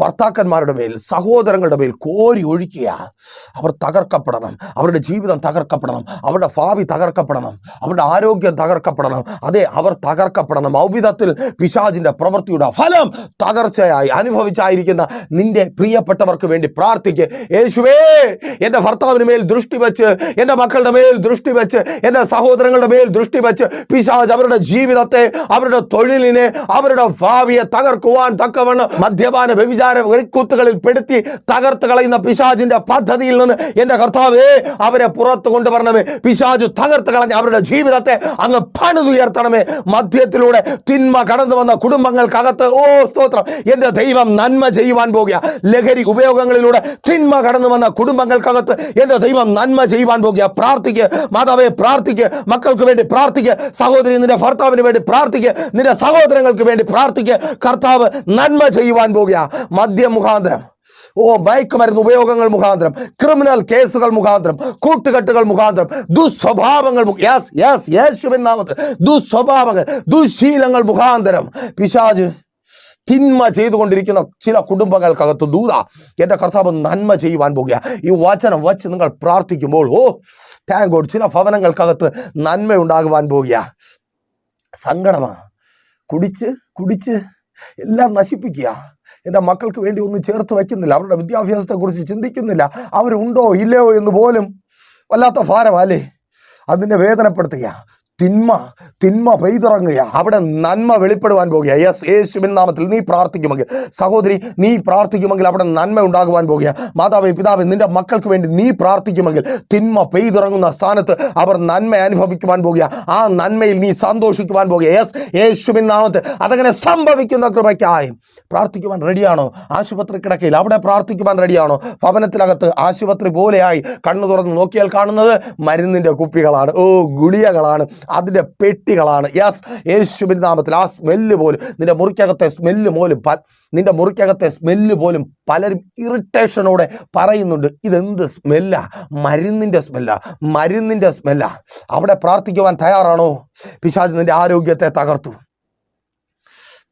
ഭർത്താക്കന്മാരുടെ മേൽ സഹോദരങ്ങളുടെ മേൽ കോരി ഒഴിക്കുക. അവർ തകർക്കപ്പെടണം. അവരുടെ ജീവിതം തകർക്കപ്പെടണം. അവരുടെ ഭാവി തകർക്കപ്പെടണം. അവരുടെ ആരോഗ്യം തകർക്കപ്പെടണം. അതെ അവർ തകർക്കപ്പെടണം. ഔവിധത്തിൽ പിശാജിന്റെ പ്രവൃത്തിയുടെ ഫലം തകർച്ചയായി അനുഭവിച്ചായിരിക്കുന്ന നിന്റെ പ്രിയപ്പെട്ടവർക്ക് വേണ്ടി പ്രാർത്ഥിക്കുക യേശുവേ എന്റെ ഭർത്താവിന് മേൽ ദൃഷ്ടി വെച്ച് എന്റെ മക്കളുടെ മേൽ ദൃഷ്ടി വെച്ച് എന്റെ സഹോദരങ്ങളുടെ മേൽ ദൃഷ്ടി വെച്ച് പിശാജ് അവരുടെ ജീവിതത്തെ അവരുടെ തൊഴിലിനെ അവരുടെ ഭാവിയെ തകർക്കുവാൻ തക്കവണ്ണം മദ്യപാന വ്യഭിചാര വെറിക്കൂത്തുകളിൽ പെടുത്തി തകർത്ത് കളയുന്ന പിശാജിന്റെ പദ്ധതിയിൽ നിന്ന് എന്റെ കർത്താവേ അവരെ പുറത്തു കൊണ്ടുവരണമേ. പിശാജ് തകർത്ത് കളഞ്ഞ് അവരുടെ ജീവിതത്തെ അങ്ങ് പണിതുയർത്തണമേ. മദ്യത്തിലൂടെ തിന്മ കടന്നു വന്ന കുടുംബങ്ങൾക്കകത്ത് ഓ സ്തോത്രം എന്റെ ദൈവം നന്മ ചെയ്യുവാൻ പോകുക. ലഹരി ഉപയോഗങ്ങളിലൂടെ തിന്മ കടന്നു വന്ന കുടുംബങ്ങൾക്കകത്ത് എന്റെ ദൈവം നന്മ ചെയ്യുവാൻ പോകുക. പ്രാർത്ഥിക്ക് മാതാവേ പ്രാർത്ഥിക്ക്. മക്കൾക്ക് വേണ്ടി പ്രാർത്ഥിക്ക്. സഹോദരി നിന്റെ ഭർത്താവിന് വേണ്ടി പ്രാർത്ഥിക്ക്. നിന്റെ സഹോദരങ്ങൾക്ക് വേണ്ടി പ്രാർത്ഥിക്ക്. കർത്താവ് നന്മ ചെയ്യുവാൻ പോകുക. മദ്യം മുഖാന്തരം ഓ മയക്കുമരുന്ന് ഉപയോഗങ്ങൾ മുഖാന്തരം ക്രിമിനൽ കേസുകൾ മുഖാന്തരം കൂട്ടുകെട്ടുകൾ മുഖാന്തരം ദുസ്വഭാവങ്ങൾ യെസ് യെസ് യേശുവിൻ നാമത്തിൽ ദുസ്വഭാവങ്ങൾ ദുശീലങ്ങൾ മുഖാന്തരം. പിശാജ് തിന്മ ചെയ്തുകൊണ്ടിരിക്കുന്ന ചില കുടുംബങ്ങൾക്കകത്ത് ദൂത എന്റെ കർത്താവ് നന്മ ചെയ്യുവാൻ പോകുക. ഈ വചനം വച്ച് നിങ്ങൾ പ്രാർത്ഥിക്കുമ്പോൾ ഓ താങ്ക് ഗോഡ് ചില ഭവനങ്ങൾക്കകത്ത് നന്മ ഉണ്ടാകുവാൻ പോകുക. സങ്കടമാ. കുടിച്ച് കുടിച്ച് എല്ലാം നശിപ്പിക്കുക. എന്റെ മക്കൾക്ക് വേണ്ടി ഒന്നും ചേർത്ത് വയ്ക്കുന്നില്ല. അവരുടെ വിദ്യാഭ്യാസത്തെക്കുറിച്ച് ചിന്തിക്കുന്നില്ല. അവരുണ്ടോ ഇല്ലയോ എന്ന് പോലും വല്ലാത്ത ഭാരമല്ലേ? അതിനെ വേദനപ്പെടുത്തുക തിന്മ തിന്മ പെയ്തിറങ്ങുക അവിടെ നന്മ വെളിപ്പെടുവാൻ പോകുക യെസ് യേശുവിൻ നാമത്തിൽ നീ പ്രാർത്ഥിക്കുമെങ്കിൽ സഹോദരി നീ പ്രാർത്ഥിക്കുമെങ്കിൽ അവിടെ നന്മ ഉണ്ടാകുവാൻ പോകുക മാതാവ് പിതാവ് നിന്റെ മക്കൾക്ക് വേണ്ടി നീ പ്രാർത്ഥിക്കുമെങ്കിൽ തിന്മ പെയ്തിറങ്ങുന്ന സ്ഥാനത്ത് അവർ നന്മ അനുഭവിക്കുവാൻ പോകുക ആ നന്മയിൽ നീ സന്തോഷിക്കുവാൻ പോകുക യെസ് യേശുവിൻ നാമത്തിൽ അതങ്ങനെ സംഭവിക്കുന്ന കൃപയ്ക്കായി. പ്രാർത്ഥിക്കുവാൻ റെഡിയാണോ? ആശുപത്രി കിടക്കയിൽ അവിടെ പ്രാർത്ഥിക്കുവാൻ റെഡിയാണോ? ഭവനത്തിനകത്ത് ആശുപത്രി പോലെയായി കണ്ണു തുറന്ന് നോക്കിയാൽ കാണുന്നത് മരുന്നിന്റെ കുപ്പികളാണ്. ഓ ഗുളികകളാണ്. അതിന്റെ പെട്ടികളാണ്. യെസ് യേശുവിൻ നാമത്തിൽ ആ സ്മെല്ല് പോലും നിന്റെ മുറിക്കകത്തെ സ്മെല്ല് പോലും പ നിന്റെ മുറിക്കകത്തെ സ്മെല്ല് പോലും പലരും ഇറിറ്റേഷനോടെ പറയുന്നുണ്ട്. ഇതെന്ത് സ്മെല്ലാ? മരുന്നിന്റെ സ്മെല്ല? മരുന്നിന്റെ സ്മെല്ല? അവിടെ പ്രാർത്ഥിക്കുവാൻ തയ്യാറാണോ? പിശാജ് നിന്റെ ആരോഗ്യത്തെ തകർത്തു.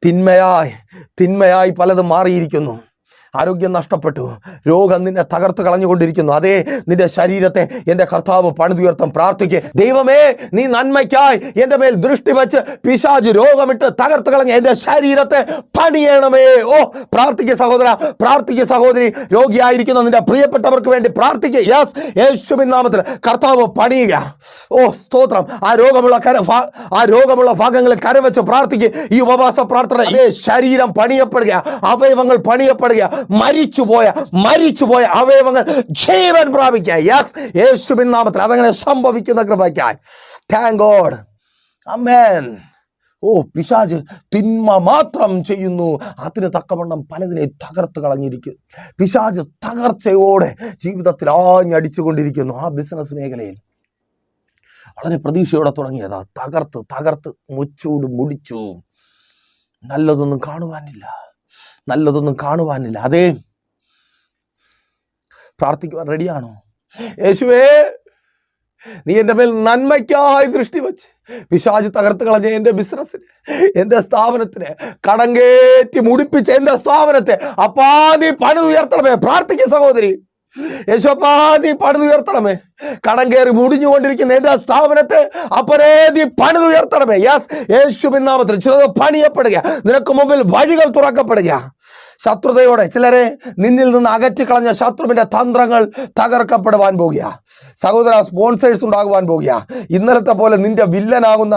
തിന്മയായി തിന്മയായി പലതും മാറിയിരിക്കുന്നു. ആരോഗ്യം നഷ്ടപ്പെട്ടു. രോഗം നിന്നെ തകർത്ത് കളഞ്ഞുകൊണ്ടിരിക്കുന്നു. അതേ നിന്റെ ശരീരത്തെ എന്റെ കർത്താവ് പണിതുയർത്തം പ്രാർത്ഥിക്കുക ദൈവമേ നീ നന്മയ്ക്കായി എന്റെ മേൽ ദൃഷ്ടി വെച്ച് പിശാജ് രോഗമിട്ട് തകർത്ത് കളഞ്ഞ എന്റെ ശരീരത്തെ പണിയണമേ. ഓ പ്രാർത്ഥിക്കുക സഹോദര പ്രാർത്ഥിക്കുക സഹോദരി. രോഗിയായിരിക്കുന്ന നിന്റെ പ്രിയപ്പെട്ടവർക്ക് വേണ്ടി പ്രാർത്ഥിക്കുക യെസ് യേശുവിൻ നാമത്തിൽ കർത്താവ് പണിയുക. ഓ സ്തോത്രം. ആ രോഗമുള്ള കര ആ രോഗമുള്ള ഭാഗങ്ങളിൽ കരവെച്ച് പ്രാർത്ഥിക്കുക ഈ ഉപവാസ പ്രാർത്ഥന ശരീരം പണിയപ്പെടുക. അവയവങ്ങൾ പണിയപ്പെടുക. മരിച്ചുപോയ മരിച്ചുപോയ അവയവങ്ങൾ ജീവൻ പ്രാപിക്കുക യെസ് യേശുബിൻ നാമത്തിൽ അതങ്ങനെ സംഭവിക്കുന്ന കൃപയ്ക്കായി. താങ്ക് ഗോഡ് അമ്മേൻ ഓ പിശാജ് തിന്മ മാത്രം ചെയ്യുന്നു. അതിന് തക്കവണ്ണം പലതിനെ തകർത്ത് കളഞ്ഞിരിക്കും. പിശാജ് തകർച്ചയോടെ ജീവിതത്തിൽ ആഞ്ഞടിച്ചുകൊണ്ടിരിക്കുന്നു ആ ബിസിനസ് മേഖലയിൽ. വളരെ പ്രതീക്ഷയോടെ തുടങ്ങിയതാ. തകർത്ത് തകർത്ത് മുച്ചൂട് മുടിച്ചു. നല്ലതൊന്നും കാണുവാനില്ല. നല്ലതൊന്നും കാണുവാനില്ല. അതെ പ്രാർത്ഥിക്കുവാൻ റെഡിയാണോ? യേശുവേ നീ എന്റെ മേൽ നന്മയ്ക്കായി ദൃഷ്ടി വെച്ച് പിശാജ് തകർത്ത് കളഞ്ഞ എന്റെ ബിസിനസ്സിന് എന്റെ സ്ഥാപനത്തിന് കടങ്കേറ്റി മുടിപ്പിച്ച എന്റെ സ്ഥാപനത്തെ അപ്പാ നീ പണിതുയർത്തണമേ. പ്രാർത്ഥിക്കുക സഹോദരി. യേശോപ്പാ നീ പണിതുയർത്തണമേ കടം കയറി മുടിഞ്ഞുകൊണ്ടിരിക്കുന്ന എന്റെ സ്ഥാപനത്തെ അപ്പരേ നീ പണിതുയർത്തണമേ യെസ് യേശുവിൻ നാമത്തിൽ ചിലത് പണിയപ്പെടുക. നിനക്ക് മുമ്പിൽ വഴികൾ തുറക്കപ്പെടുക. ശത്രുതയോടെ ചിലരെ നിന്നിൽ നിന്ന് അകറ്റിക്കളഞ്ഞ ശത്രുവിന്റെ തന്ത്രങ്ങൾ തകർക്കപ്പെടുവാൻ പോകുക. സഹോദര സ്പോൺസേഴ്സ് ഉണ്ടാകുവാൻ പോകുക. ഇന്നലത്തെ പോലെ നിന്റെ വില്ലനാകുന്ന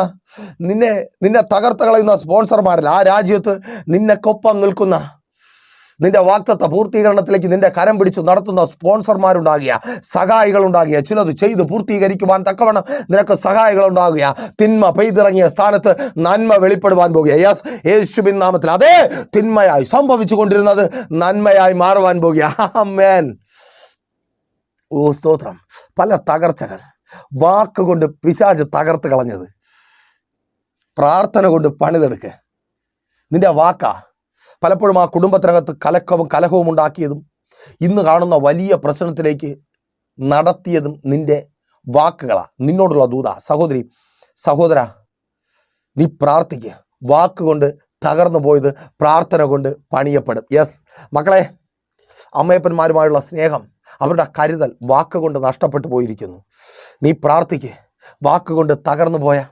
നിന്നെ നിന്നെ തകർത്ത് കളയുന്ന സ്പോൺസർമാരിൽ ആ രാജ്യത്ത് നിന്നെക്കൊപ്പം നിൽക്കുന്ന നിന്റെ വാക്തത്വ പൂർത്തീകരണത്തിലേക്ക് നിന്റെ കരം പിടിച്ചു നടത്തുന്ന സ്പോൺസർമാരുണ്ടാകുക സഹായികൾ ഉണ്ടാകുക ചിലത് ചെയ്ത് പൂർത്തീകരിക്കുവാൻ തക്കവണ്ണം നിനക്ക് സഹായികൾ ഉണ്ടാകുക തിന്മ പെയ്തിറങ്ങിയ സ്ഥാനത്ത് നന്മ വെളിപ്പെടുവാൻ പോകുക. യെസ് യേശുബിൻ നാമത്തിൽ അതേ തിന്മയായി സംഭവിച്ചു കൊണ്ടിരുന്നത് നന്മയായി മാറുവാൻ പോകുക. ആമേൻ ഓ സ്തോത്രം. പല തകർച്ചകൾ. വാക്കുകൊണ്ട് പിശാജ് തകർത്ത് കളഞ്ഞത്. പ്രാർത്ഥന കൊണ്ട് പണിതെടുക്കുക നിന്റെ വാക്കാ പലപ്പോഴും ആ കുടുംബത്തിനകത്ത് കലക്കവും കലഹവും ഉണ്ടാക്കിയതും ഇന്ന് കാണുന്ന വലിയ പ്രശ്നത്തിലേക്ക് നടത്തിയതും നിന്റെ വാക്കുകളാണ് നിന്നോടുള്ള ദൂത. സഹോദരി സഹോദര നീ പ്രാർത്ഥിക്കുക വാക്കുകൊണ്ട് തകർന്നു പോയത് പ്രാർത്ഥന കൊണ്ട് പണിയപ്പെടും. യെസ് മക്കളെ അമ്മയപ്പന്മാരുമായുള്ള സ്നേഹം അവരുടെ കരുതൽ വാക്കുകൊണ്ട് നഷ്ടപ്പെട്ടു പോയിരിക്കുന്നു. നീ പ്രാർത്ഥിക്കുക വാക്കുകൊണ്ട് തകർന്നു പോയ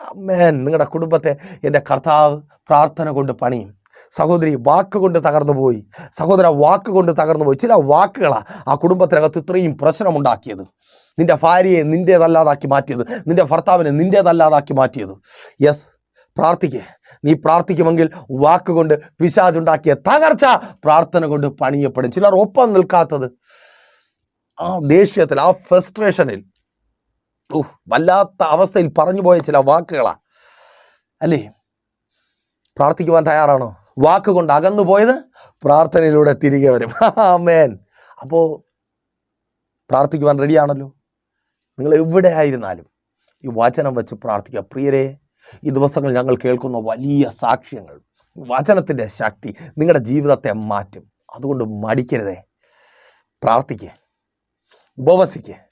അമ്മേൻ. നിങ്ങളുടെ കുടുംബത്തെ എന്റെ കർത്താവ് പ്രാർത്ഥന കൊണ്ട് പണിയും. സഹോദരി വാക്കുകൊണ്ട് തകർന്നു പോയി. സഹോദര വാക്കുകൊണ്ട് തകർന്നു പോയി. ചില വാക്കുകളാണ് ആ കുടുംബത്തിനകത്ത് ഇത്രയും പ്രശ്നമുണ്ടാക്കിയത്. നിന്റെ ഭാര്യയെ നിന്റേതല്ലാതാക്കി മാറ്റിയത്. നിന്റെ ഭർത്താവിനെ നിന്റേതല്ലാതാക്കി മാറ്റിയത്. യെസ് പ്രാർത്ഥിക്കേ. നീ പ്രാർത്ഥിക്കുമെങ്കിൽ വാക്കുകൊണ്ട് പിശാചുണ്ടാക്കിയ തകർച്ച പ്രാർത്ഥന കൊണ്ട് പണിയപ്പെടും. ചിലർ ഒപ്പം നിൽക്കാത്തത് ആ ദേഷ്യത്തിൽ ആ ഫ്രസ്ട്രേഷനിൽ ഉഫ് വല്ലാത്ത അവസ്ഥയിൽ പറഞ്ഞു പോയ ചില വാക്കുകളാ. അല്ലേ? പ്രാർത്ഥിക്കുവാൻ തയ്യാറാണോ? വാക്കുകൊണ്ട് അകന്നു പോയത് പ്രാർത്ഥനയിലൂടെ തിരികെ വരും. ആമേൻ. അപ്പോൾ പ്രാർത്ഥിക്കുവാൻ റെഡിയാണല്ലോ? നിങ്ങൾ എവിടെ ആയിരുന്നാലും ഈ വചനം വെച്ച് പ്രാർത്ഥിക്കുക. പ്രിയരെ ഈ ദിവസങ്ങൾ ഞങ്ങൾ കേൾക്കുന്ന വലിയ സാക്ഷ്യങ്ങൾ വചനത്തിന്റെ ശക്തി നിങ്ങളുടെ ജീവിതത്തെ മാറ്റും. അതുകൊണ്ട് മടിക്കരുതേ. പ്രാർത്ഥിക്കുക ഉപവസിക്കുക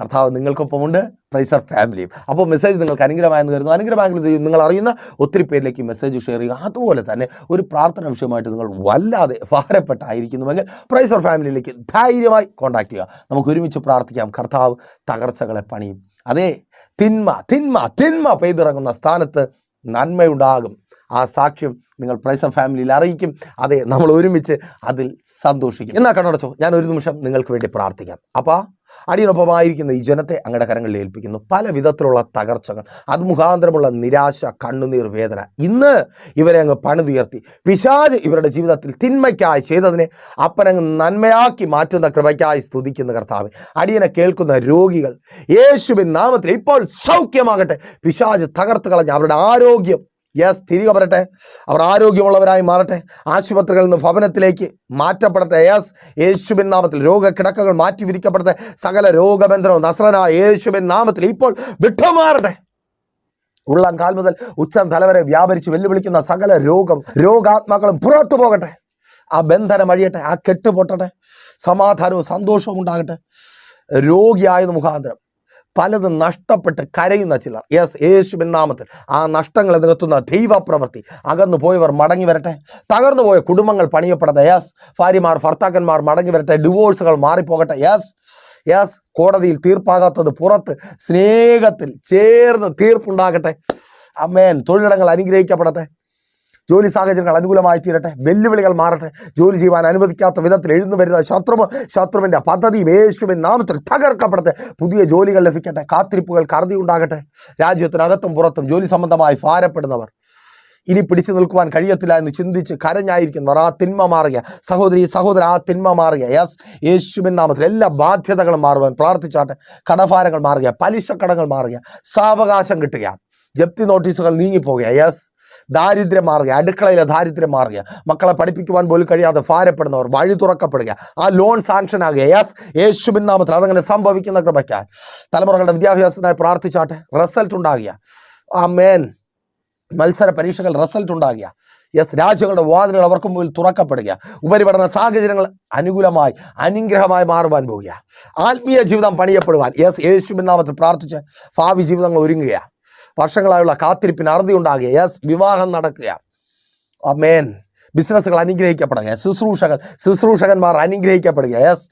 കർത്താവ് നിങ്ങൾക്കൊപ്പമുണ്ട്. പ്രൈസർ ഫാമിലിയും അപ്പോൾ മെസ്സേജ് നിങ്ങൾക്ക് അനുഗ്രഹമായെന്ന് കരുതുന്നു. അനുഗ്രഹമായെങ്കിൽ നിങ്ങൾ അറിയുന്ന ഒത്തിരി പേരിലേക്ക് മെസ്സേജ് ഷെയർ ചെയ്യുക. അതുപോലെ തന്നെ ഒരു പ്രാർത്ഥന വിഷയമായിട്ട് നിങ്ങൾ വല്ലാതെ ഭാരപ്പെട്ടായിരിക്കുന്നുവെങ്കിൽ പ്രൈസർ ഫാമിലിയിലേക്ക് ധൈര്യമായി കോൺടാക്ട് ചെയ്യുക. നമുക്ക് ഒരുമിച്ച് പ്രാർത്ഥിക്കാം. കർത്താവ് തകർച്ചകളെ പണിയും. അതേ തിന്മ തിന്മ തിന്മ പെയ്തിറങ്ങുന്ന സ്ഥാനത്ത് നന്മയുണ്ടാകും. ആ സാക്ഷ്യം നിങ്ങൾ പ്രൈസർ ഫാമിലിയിൽ അറിയിക്കും. അതെ നമ്മൾ ഒരുമിച്ച് അതിൽ സന്തോഷിക്കും. എന്നാ കണ്ണടച്ചോ ഞാൻ ഒരു നിമിഷം നിങ്ങൾക്ക് വേണ്ടി പ്രാർത്ഥിക്കാം. അപ്പോൾ അടിയനൊപ്പമായിരിക്കുന്ന ഈ ജനത്തെ അങ്ങയുടെ കരങ്ങളിൽ ഏൽപ്പിക്കുന്നു. പല വിധത്തിലുള്ള തകർച്ചകൾ അത് മുഖാന്തരമുള്ള നിരാശ കണ്ണുനീർ വേദന. ഇന്ന് ഇവരെ അങ്ങ് പണിതുയർത്തി. പിശാജ് ഇവരുടെ ജീവിതത്തിൽ തിന്മയ്ക്കായി ചെയ്തതിനെ അപ്പനങ്ങ് നന്മയാക്കി മാറ്റുന്ന കൃപയ്ക്കായി സ്തുതിക്കുന്ന കർത്താവ്. അടിയനെ കേൾക്കുന്ന രോഗികൾ യേശുവിൻ നാമത്തിൽ ഇപ്പോൾ സൗഖ്യമാകട്ടെ. പിശാജ് തകർത്ത് കളഞ്ഞ അവരുടെ ആരോഗ്യം യെസ് തിരികെ വരട്ടെ. അവർ ആരോഗ്യമുള്ളവരായി മാറട്ടെ. ആശുപത്രികളിൽ നിന്ന് ഭവനത്തിലേക്ക് മാറ്റപ്പെടട്ടെ. യെസ് യേശുബിൻ നാമത്തിൽ രോഗക്കിടക്കകൾ മാറ്റി വിരിക്കപ്പെടട്ടെ സകല രോഗബന്ധനവും നസ്രന യേശുബിൻ നാമത്തിൽ ഇപ്പോൾ വിട്ടുമാറട്ടെ. ഉള്ളം കാൽ മുതൽ ഉച്ചം തലവരെ വ്യാപരിച്ച് വെല്ലുവിളിക്കുന്ന സകല രോഗം രോഗാത്മാക്കളും പുറത്തു പോകട്ടെ. ആ ബന്ധനം അഴിയട്ടെ. ആ കെട്ട് പൊട്ടട്ടെ സമാധാനവും സന്തോഷവും ഉണ്ടാകട്ടെ. രോഗിയായത് മുഖാന്തരം. പലതും നഷ്ടപ്പെട്ട് കരയുന്ന ചിലർ. യെസ് യേശുവിൻ നാമത്തിൽ. ആ നഷ്ടങ്ങളെ നികത്തുന്ന ദൈവപ്രവൃത്തി. അകന്നു പോയവർ മടങ്ങി വരട്ടെ. തകർന്നു പോയ കുടുംബങ്ങൾ പണിയപ്പെടട്ടെ. യെസ് ഭാര്യമാർ ഭർത്താക്കന്മാർ മടങ്ങി വരട്ടെ. ഡിവോഴ്സുകൾ മാറിപ്പോകട്ടെ. യെസ് യെസ് കോടതിയിൽ തീർപ്പാകാത്തത് പുറത്ത് സ്നേഹത്തിൽ ചേർന്ന് തീർപ്പുണ്ടാകട്ടെ. അമ്മേൻ തൊഴിലിടങ്ങൾ അനുഗ്രഹിക്കപ്പെടട്ടെ. ജോലി സാഹചര്യങ്ങൾ അനുകൂലമായി തീരട്ടെ. വെല്ലുവിളികൾ മാറട്ടെ. ജോലി ചെയ്യുവാൻ അനുവദിക്കാത്ത വിധത്തിൽ എഴുന്നു വരുന്ന ശത്രു ശത്രുവിന്റെ പദ്ധതിയും യേശുവിൻ നാമത്തിൽ തകർക്കപ്പെടട്ടെ. പുതിയ ജോലികൾ ലഭിക്കട്ടെ. കാത്തിരിപ്പുകൾ കറുതി ഉണ്ടാകട്ടെ. രാജ്യത്തിനകത്തും പുറത്തും ജോലി സംബന്ധമായി ഭാരപ്പെടുന്നവർ ഇനി പിടിച്ചു നിൽക്കുവാൻ കഴിയത്തില്ല എന്ന് ചിന്തിച്ച് കരഞ്ഞായിരിക്കുന്നവർ ആ തിന്മ മാറുക സഹോദരി സഹോദരൻ ആ തിന്മ മാറുക യെസ് യേശുവിൻ നാമത്തിൽ എല്ലാ ബാധ്യതകളും മാറുവാൻ പ്രാർത്ഥിച്ചാട്ടെ. കടഭാരങ്ങൾ മാറുക പലിശ കടങ്ങൾ മാറുക സാവകാശം കിട്ടുക. ജപ്തി നോട്ടീസുകൾ നീങ്ങിപ്പോകുക. യെസ് ദാരിദ്ര്യം മാറുക അടുക്കളയിലെ ദാരിദ്ര്യം മാറുക മക്കളെ പഠിപ്പിക്കുവാൻ പോലും കഴിയാതെ ഭാരപ്പെടുന്നവർ വഴി തുറക്കപ്പെടുക. ആ ലോൺ സാങ്ഷൻ ആകുക. യെസ് യേശുബിൻ നാമത്തിൽ അതങ്ങനെ സംഭവിക്കുന്ന കൃപയ്ക്കായി. തലമുറകളുടെ വിദ്യാഭ്യാസത്തിനായി പ്രാർത്ഥിച്ചാട്ടെ റിസൾട്ട് ഉണ്ടാകുക. ആ മേൻ മത്സര പരീക്ഷകൾ റിസൾട്ട് ഉണ്ടാകുക. യെസ് രാജ്യങ്ങളുടെ വാതിലുകൾ അവർക്ക് മുമ്പിൽ തുറക്കപ്പെടുക. ഉപരിപഠന സാഹചര്യങ്ങൾ അനുകൂലമായി അനുഗ്രഹമായി മാറുവാൻ പോവുക. ആത്മീയ ജീവിതം പണിയപ്പെടുവാൻ. യെസ് യേശുബിൻ നാമത്തിൽ പ്രാർത്ഥിച്ച് ഭാവി ജീവിതങ്ങൾ ഒരുങ്ങുക. വർഷങ്ങളായുള്ള കാത്തിരിപ്പിന് അറുതി ഉണ്ടാകുക യെസ് വിവാഹം നടക്കുക. അമേൻ ബിസിനസ്സുകൾ അനുഗ്രഹിക്കപ്പെടുക. ശുശ്രൂഷകൾ. ശുശ്രൂഷകന്മാർ അനുഗ്രഹിക്കപ്പെടുക. യെസ്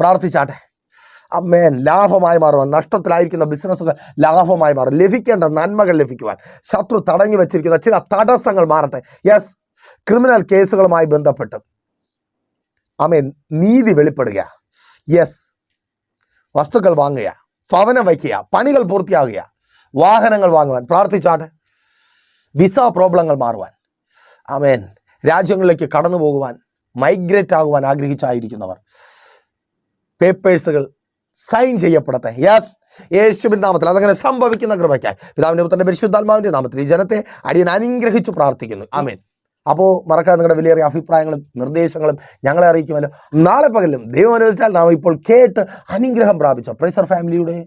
പ്രാർത്ഥിച്ചാട്ടെ. അമ്മേൻ ലാഭമായി മാറുവാൻ നഷ്ടത്തിലായിരിക്കുന്ന ബിസിനസ്സുകൾ ലാഭമായി മാറും. ലഭിക്കേണ്ട നന്മകൾ ലഭിക്കുവാൻ. ശത്രു തടഞ്ഞു വെച്ചിരിക്കുന്ന ചില തടസ്സങ്ങൾ മാറട്ടെ. യെസ് ക്രിമിനൽ കേസുകളുമായി ബന്ധപ്പെട്ട്. അമേൻ നീതി വെളിപ്പെടുക. യെസ് വസ്തുക്കൾ വാങ്ങുക. ഭവനം വയ്ക്കുക. പണികൾ പൂർത്തിയാകുക. വാഹനങ്ങൾ വാങ്ങുവാൻ. പ്രാർത്ഥിച്ചാട്ടെ. വിസ പ്രോബ്ലങ്ങൾ മാറുവാൻ. അമേൻ രാജ്യങ്ങളിലേക്ക് കടന്നു പോകുവാൻ മൈഗ്രേറ്റ് ആകുവാൻ ആഗ്രഹിച്ചായിരിക്കുന്നവർ. പേപ്പേഴ്സുകൾ സൈൻ ചെയ്യപ്പെടട്ടെ. യെസ് യേശുവിൻ നാമത്തിൽ. അതങ്ങനെ സംഭവിക്കുന്ന കൃപയ്ക്കായി. പിതാവിന്റെ പുത്രന്റെ പരിശുദ്ധാത്മാവിന്റെ നാമത്തിൽ ഈ ജനത്തെ അടിയൻ അനുഗ്രഹിച്ച് പ്രാർത്ഥിക്കുന്നു. ആമേൻ. അപ്പോൾ മറക്കാതെ നിങ്ങളുടെ വിലയേറിയ അഭിപ്രായങ്ങളും നിർദ്ദേശങ്ങളും ഞങ്ങളെ അറിയിക്കുമല്ലോ. നാളെ പകലും ദൈവം അനുവദിച്ചാൽ നാം ഇപ്പോൾ കേട്ട് അനുഗ്രഹം പ്രാപിച്ച. പ്രൈസർ ഫാമിലിയുടെ